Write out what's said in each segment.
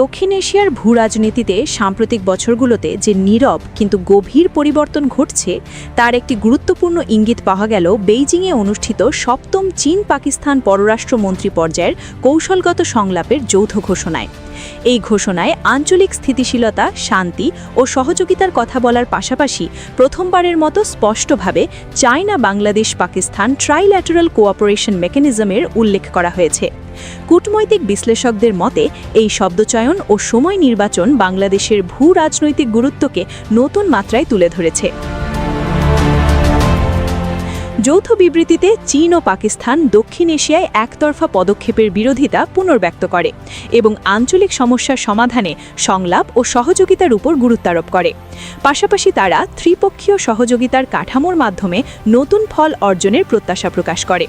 দক্ষিণ এশিয়ার ভূ রাজনীতিতে সাম্প্রতিক বছরগুলোতে যে নীরব কিন্তু গভীর পরিবর্তন ঘটছে, তার একটি গুরুত্বপূর্ণ ইঙ্গিত পাওয়া গেল বেইজিংয়ে অনুষ্ঠিত সপ্তম চীন পাকিস্তান পররাষ্ট্রমন্ত্রী পর্যায়ের কৌশলগত সংলাপের যৌথ ঘোষণায়। এই ঘোষণায় আঞ্চলিক স্থিতিশীলতা, শান্তি ও সহযোগিতার কথা বলার পাশাপাশি প্রথমবারের মতো স্পষ্টভাবে China, Bangladesh, Pakistan trilateral cooperation মেকানিজমের উল্লেখ করা হয়েছে। কূটনৈতিক বিশ্লেষকদের মতে, এই শব্দচয়ন ও সময় নির্বাচন বাংলাদেশের ভূ রাজনৈতিক গুরুত্বকে নতুন মাত্রায় তুলে ধরেছে। যৌথ বিবৃতিতে চীন ও পাকিস্তান দক্ষিণ এশিয়ায় একতরফা পদক্ষেপের বিরোধিতা পুনর্ব্যক্ত করে এবং আঞ্চলিক সমস্যার সমাধানে সংলাপ ও সহযোগিতার উপর গুরুত্বারোপ করে। পাশাপাশি তারা ত্রিপক্ষীয় সহযোগিতার কাঠামোর মাধ্যমে নতুন ফল অর্জনের প্রত্যাশা প্রকাশ করে।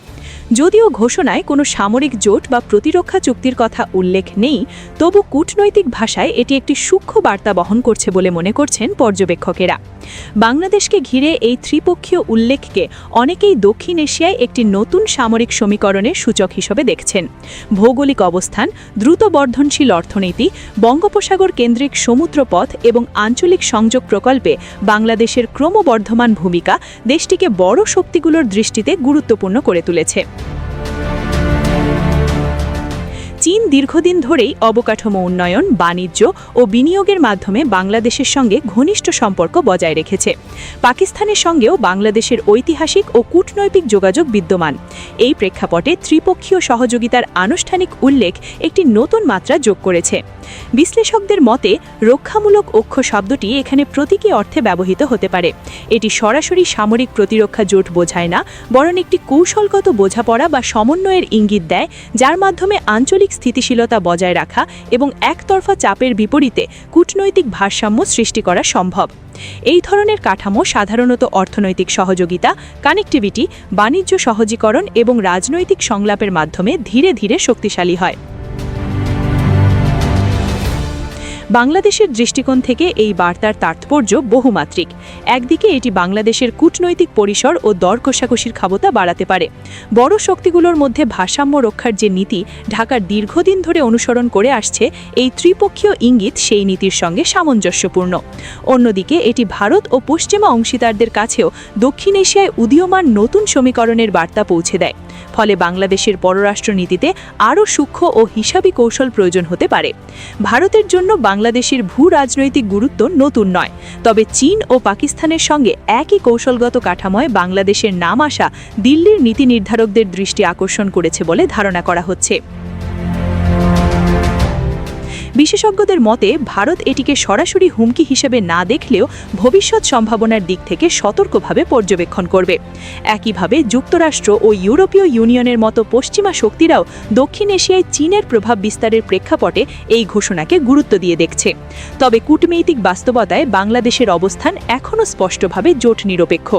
যদিও ঘোষণায় কোনো সামরিক জোট বা প্রতিরক্ষা চুক্তির কথা উল্লেখ নেই, তবু কূটনৈতিক ভাষায় এটি একটি সূক্ষ্ম বার্তা বহন করছে বলে মনে করছেন পর্যবেক্ষকেরা। বাংলাদেশকে ঘিরে এই ত্রিপক্ষীয় উল্লেখকে অনেকেই দক্ষিণ এশিয়ায় একটি নতুন সামরিক সমীকরণের সূচক হিসেবে দেখছেন। ভৌগোলিক অবস্থান, দ্রুত বর্ধনশীল অর্থনীতি, বঙ্গোপসাগর কেন্দ্রিক সমুদ্রপথ এবং আঞ্চলিক সংযোগ প্রকল্পে বাংলাদেশের ক্রমবর্ধমান ভূমিকা দেশটিকে বড় শক্তিগুলোর দৃষ্টিতে গুরুত্বপূর্ণ করে তুলেছে। চীন দীর্ঘদিন ধরেই অবকাঠামো উন্নয়ন, বাণিজ্য ও বিনিয়োগের মাধ্যমে বাংলাদেশের সঙ্গে ঘনিষ্ঠ সম্পর্ক বজায় রেখেছে। পাকিস্তানের সঙ্গেও বাংলাদেশের ঐতিহাসিক ও কূটনৈতিক যোগাযোগ বিদ্যমান। এই প্রেক্ষাপটে ত্রিপক্ষীয় সহযোগিতার আনুষ্ঠানিক উল্লেখ একটি নতুন মাত্রা যোগ করেছে। বিশ্লেষকদের মতে, রক্ষামূলক অক্ষ শব্দটি এখানে প্রতীকী অর্থে ব্যবহৃত হতে পারে। এটি সরাসরি সামরিক প্রতিরক্ষা জোট বোঝায় না, বরং একটি কৌশলগত বোঝাপড়া বা সমন্বয়ের ইঙ্গিত দেয়, যার মাধ্যমে আঞ্চলিক স্থিতিশীলতা বজায় রাখা এবং একতরফা চাপের বিপরীতে কূটনৈতিক ভারসাম্য সৃষ্টি করা সম্ভব। এই ধরনের কাঠামো সাধারণত অর্থনৈতিক সহযোগিতা কানেক্টিভিটি বাণিজ্য সহজীকরণ এবং রাজনৈতিক সংলাপের মাধ্যমে ধীরে ধীরে শক্তিশালী হয়। বাংলাদেশের দৃষ্টিকোণ থেকে এই বার্তার তাৎপর্য বহুমাত্রিক। একদিকে এটি বাংলাদেশের কূটনৈতিক পরিসর ও দর কষাকষির ক্ষমতা বাড়াতে পারে। বড় শক্তিগুলোর মধ্যে ভারসাম্য রক্ষার যে নীতি ঢাকার দীর্ঘদিন ধরে অনুসরণ করে আসছে, এই ত্রিপক্ষীয় ইঙ্গিত সেই নীতির সঙ্গে সামঞ্জস্যপূর্ণ। অন্যদিকে এটি ভারত ও পশ্চিমা অংশীদারদের কাছেও দক্ষিণ এশিয়ায় উদীয়মান নতুন সমীকরণের বার্তা পৌঁছে দেয়। ফলে বাংলাদেশের পররাষ্ট্রনীতিতে আরও সূক্ষ্ম ও হিসাবি কৌশল প্রয়োজন হতে পারে। ভারতের জন্য বাংলাদেশের ভূ রাজনৈতিক গুরুত্ব নতুন নয়। তবে চীন ও পাকিস্তানের সঙ্গে একই কৌশলগত কাঠামোয় বাংলাদেশের নাম আসা দিল্লির নীতি নির্ধারকদের দৃষ্টি আকর্ষণ করেছে বলে ধারণা করা হচ্ছে। বিশেষজ্ঞদের মতে, ভারত এটিকে সরাসরি হুমকি হিসেবে না দেখলেও ভবিষ্যৎ সম্ভাবনার দিক থেকে সতর্কভাবে পর্যবেক্ষণ করবে। একইভাবে, যুক্তরাষ্ট্র ও ইউরোপীয় ইউনিয়নের মতো পশ্চিমা শক্তিরাও দক্ষিণ এশিয়ায় চীনের প্রভাব বিস্তারের প্রেক্ষাপটে এই ঘোষণাকে গুরুত্ব দিয়ে দেখছে। তবে কূটনৈতিক বাস্তবতায় বাংলাদেশের অবস্থান এখনও স্পষ্টভাবে জোট নিরপেক্ষ।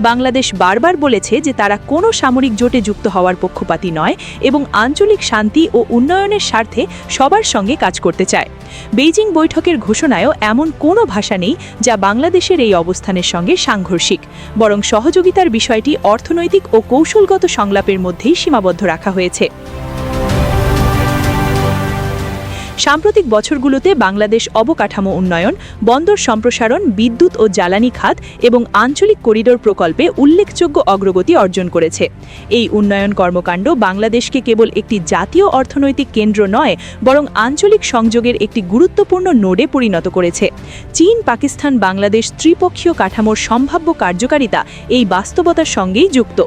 বাংলাদেশ বারবার বলেছে যে তারা কোনো সামরিক জোটে যুক্ত হওয়ার পক্ষপাতী নয় এবং আঞ্চলিক শান্তি ও উন্নয়নের স্বার্থে সবার সঙ্গে কাজ করতে করতে চায়। বেইজিং বৈঠকের ঘোষণায়ও এমন কোনো ভাষা নেই যা বাংলাদেশের এই অবস্থানের সঙ্গে সাংঘর্ষিক। বরং সহযোগিতার বিষয়টি অর্থনৈতিক ও কৌশলগত সংলাপের মধ্যেই সীমাবদ্ধ রাখা হয়েছে। সাম্প্রতিক বছরগুলোতে বাংলাদেশ অবকাঠামো উন্নয়ন, বন্দর সম্প্রসারণ, বিদ্যুৎ ও জ্বালানি খাত এবং আঞ্চলিক করিডোর প্রকল্পে উল্লেখযোগ্য অগ্রগতি অর্জন করেছে। এই উন্নয়ন কর্মকাণ্ড বাংলাদেশকে কেবল একটি জাতীয় অর্থনৈতিক কেন্দ্র নয়, বরং আঞ্চলিক সংযোগের একটি গুরুত্বপূর্ণ নোডে পরিণত করেছে। চীন, পাকিস্তান, বাংলাদেশ ত্রিপক্ষীয় কাঠামোর সম্ভাব্য কার্যকারিতা এই বাস্তবতার সঙ্গেই যুক্ত।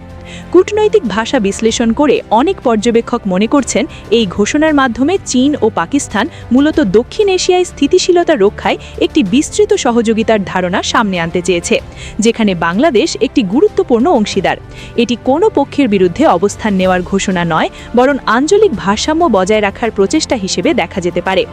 কূটনৈতিক ভাষা বিশ্লেষণ করে অনেক পর্যবেক্ষক মনে করছেন এই ঘোষণার মাধ্যমে চীন ও পাকিস্তান মূলত দক্ষিণ এশিয়ায় স্থিতিশীলতা রক্ষায় একটি বিস্তৃত সহযোগিতার ধারণা সামনে আনতে চেয়েছে, যেখানে বাংলাদেশ একটি গুরুত্বপূর্ণ অংশীদার। এটি কোনো পক্ষের বিরুদ্ধে অবস্থান নেওয়ার ঘোষণা নয়, বরং আঞ্চলিক ভারসাম্য বজায় রাখার প্রচেষ্টা হিসেবে দেখা যেতে পারে।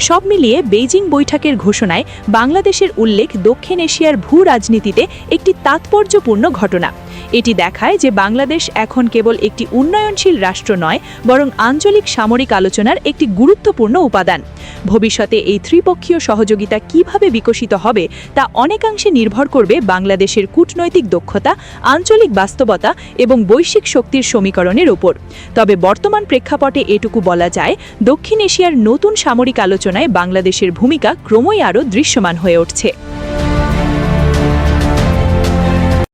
সব মিলিয়ে বেইজিং বৈঠকের ঘোষণায় বাংলাদেশের উল্লেখ দক্ষিণ এশিয়ার ভূ রাজনীতিতে একটি তাৎপর্যপূর্ণ ঘটনা। এটি দেখায় যে বাংলাদেশ এখন কেবল একটি উন্নয়নশীল রাষ্ট্র নয়, বরং আঞ্চলিক সামরিক আলোচনার একটি গুরুত্বপূর্ণ উপাদান। ভবিষ্যতে এই ত্রিপক্ষীয় সহযোগিতা কীভাবে বিকশিত হবে, তা অনেকাংশে নির্ভর করবে বাংলাদেশের কূটনৈতিক দক্ষতা, আঞ্চলিক বাস্তবতা এবং বৈশ্বিক শক্তির সমীকরণের ওপর। তবে বর্তমান প্রেক্ষাপটে এটুকু বলা যায়, দক্ষিণ এশিয়ার নতুন সামরিক আলোচনায় বাংলাদেশের ভূমিকা ক্রমই আরও দৃশ্যমান হয়ে উঠছে।